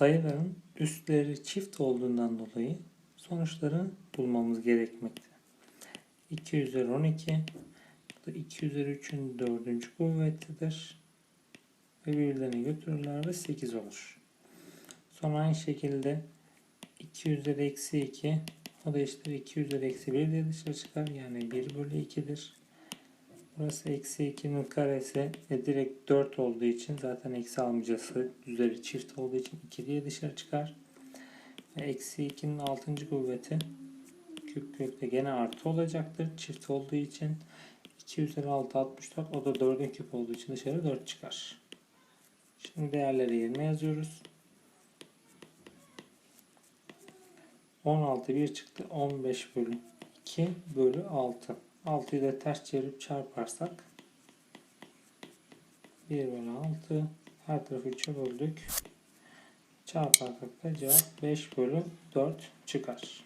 sayıların üstleri çift olduğundan dolayı sonuçları bulmamız gerekmekte. 2 üzeri 12 bu da 2 üzeri 3'ün dördüncü kuvvetidir. Ve birbirlerine götürürler ve 8 olur. Sonra aynı şekilde 2 üzeri eksi 2 o da işte 2 üzeri eksi 1 diye dışarı çıkar. Yani 1 bölü 2'dir. Burası eksi 2'nin karesi ve direkt 4 olduğu için zaten eksi almayacağız. Üzeri çift olduğu için 2 diye dışarı çıkar. Ve eksi 2'nin 6. kuvveti küp kökte gene artı olacaktır. Çift olduğu için 2 üzeri 6 64 o da 4'ün küp olduğu için dışarı 4 çıkar. Şimdi değerleri yerine yazıyoruz. 16 1 çıktı. 15 bölü 2 bölü 6. 6'yı da ters çevirip çarparsak 1 bölü 6 her tarafı 3'e böldük. Çarparsak da cevap 5 bölü 4 çıkar.